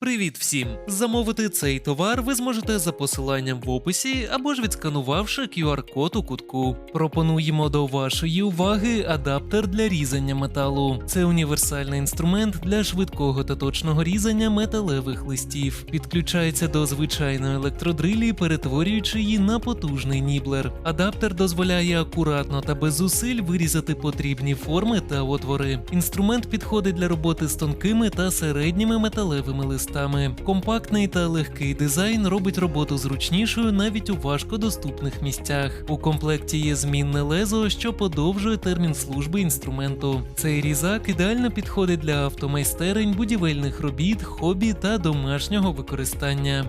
Привіт всім! Замовити цей товар ви зможете за посиланням в описі або ж відсканувавши QR-код у кутку. Пропонуємо до вашої уваги адаптер для різання металу. Це універсальний інструмент для швидкого та точного різання металевих листів. Підключається до звичайної електродрилі, перетворюючи її на потужний ніблер. Адаптер дозволяє акуратно та без зусиль вирізати потрібні форми та отвори. Інструмент підходить для роботи з тонкими та середніми металевими листами. Компактний та легкий дизайн робить роботу зручнішою навіть у важкодоступних місцях. У комплекті є змінне лезо, що подовжує термін служби інструменту. Цей різак ідеально підходить для автомайстерень, будівельних робіт, хобі та домашнього використання.